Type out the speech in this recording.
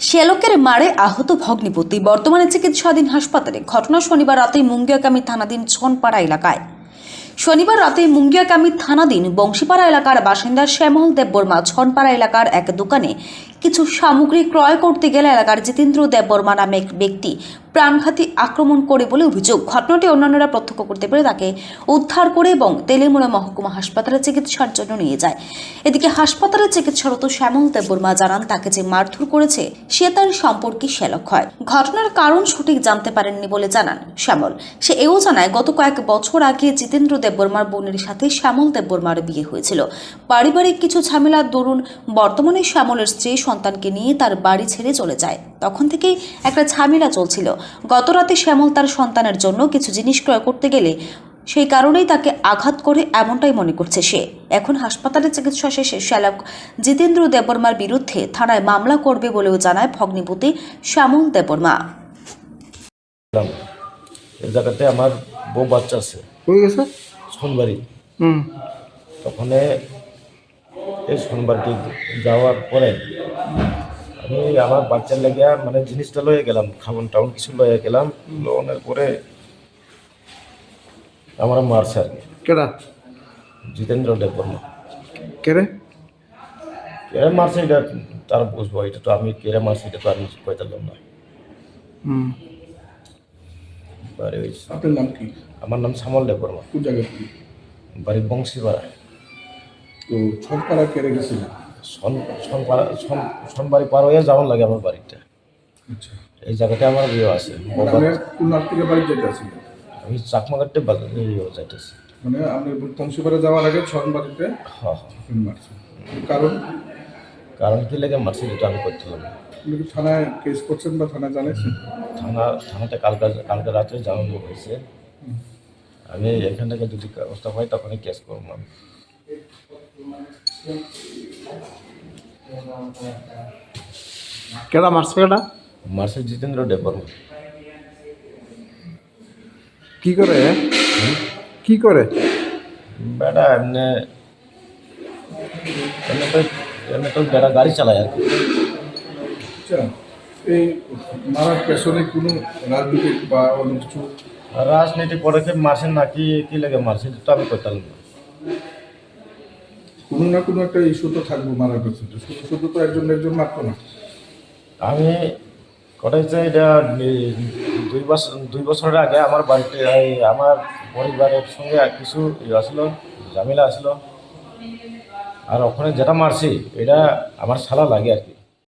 শ্যালকের মারে আহত ভগ্নিপতি। বর্তমানে চিকিৎসাধীন হাসপাতালে ঘটনা শনিবার রাতে মুঙ্গিয়াকামী থানাধীন ছনপাড়া এলাকায়। শনিবার রাতে মুঙ্গিয়াকামী থানাধীন বংশীপাড়া এলাকার বাসিন্দা শ্যামল দেববর্মা ছনপাড়া এলাকার এক দোকানে কিছু সামগ্রী ক্রয় করতে গেলে এলাকার জিতেন্দ্র দেববর্মা নামে এক ব্যক্তি প্রাণঘাতী আক্রমণ করে বলে অভিযোগ। ঘটনাটি অন্যান্যরা প্রত্যক্ষ করতে পেরে তাকে উদ্ধার করে এবং তেলেমুড়া মহকুমা হাসপাতালে চিকিৎসার জন্য নিয়ে যায়। এদিকে হাসপাতালে চিকিৎসারত শ্যামল দেববর্মা জানান, তাকে যে মারধর করেছে, সে তার সম্পর্কে শ্যালক হয়। ঘটনার কারণ সঠিক জানতে পারেননি বলে জানান শ্যামল। সে এও জানায়, গত কয়েক বছর আগে জিতেন্দ্র দেববর্মার বোনের সাথে শ্যামল দেববর্মার বিয়ে হয়েছিল। পারিবারিক কিছু ঝামেলার দরুন বর্তমানে শ্যামলের স্ত্রী সন্তানকে নিয়ে তার বাড়ি ছেড়ে চলে যায়। তখন থেকেই একটা ঝামেলা চলছিল। গত রাতে শ্যামল তার সন্তানের জন্য কিছু জিনিস ক্রয় করতে গেলে সেই কারণেই তাকে আঘাত করে এমনটাই মনে করছে সে। এখন হাসপাতালে চিকিৎসা শেষে শ্যালক জিতেন্দ্র দেববর্মার বিরুদ্ধে থানায় মামলা করবে বলেও জানায় ভগ্নিপতি শ্যামল দেববর্মা। এই জায়গাতে আমার বউ বাচ্চা আছে। হুম। তখন এই সোনবাড়িতে যাওয়ার পরে আমি আমার বাচ্চার লেগে মানে জিনিসটা লয়ে গেলাম খামন টাউন কিছু লয়ে গেলাম লোনের পরে আমার মারছে আর কি। কেডা? জিতেন্দ্র দেববর্মা কেরে কেড়ে? মারছে এটা তার বুঝব এটা তো আমি কেড়ে মারছি এটা তো আমি কইতাম না। হুম। বাড়ি ওই আপনার নাম কি? আমার নাম শ্যামল দেববর্মা কোন জায়গা থেকে বাড়ি বংশীপাড়া তো ছটপাড়া কেড়ে গেছিলেন? সন সনপাড়া সন সনবাড়ি পার হয়ে যাওয়ার লাগে আমার বাড়িটা আচ্ছা। এই জায়গাতে আমার বিয়ে আছে। মানে আপনি কোন নাম থেকে বাড়ি যেতে আছিলেন আমি চাকমাঘাটে বাজারে যাইতেছি। মানে আপনি বংশীপাড়া যাওয়ার আগে ছন বাড়িতে হ্যাঁ। হ্যাঁ মারছেন। কারণ? কারণ কি লেগে মারছি যেটা আমি করছিলাম কি থানায় কেস করছেন বা থানায় জানিয়েছেন? থানা থানাতে কালকে কালকে রাত্রে জানানো হয়েছে। আমি এখান থেকে যদি ব্যবস্থা হয় তখনই কেস করব কেডা মারছে কেডা? মারছে জিতেন্দ্র দেববর্মা। কি করে? কি করে? বেটা এমনি এমনি তো এমনি তো বেটা গাড়ি চালায় আর কি। আচ্ছা। এই মারার পেছনে কোনো রাজনীতিক বা অন্য কিছু রাজনীতি পদক্ষেপ মারছে না কি কি লেগে মারছে তো আমি করতাম কোনো না কোনো একটা ইস্যু তো থাকব মারার পেছনে। শুধু শুধু তো একজন একজন মারতো না। আমি কথা হচ্ছে এটা দুই বছর দুই বছরের আগে আমার বাড়িতে আমার পরিবারের সঙ্গে আর কিছু ইয়ে আসলো ঝামেলা আসলো। আর ওখানে যেটা মারছি এটা আমার সালা লাগে আর কি।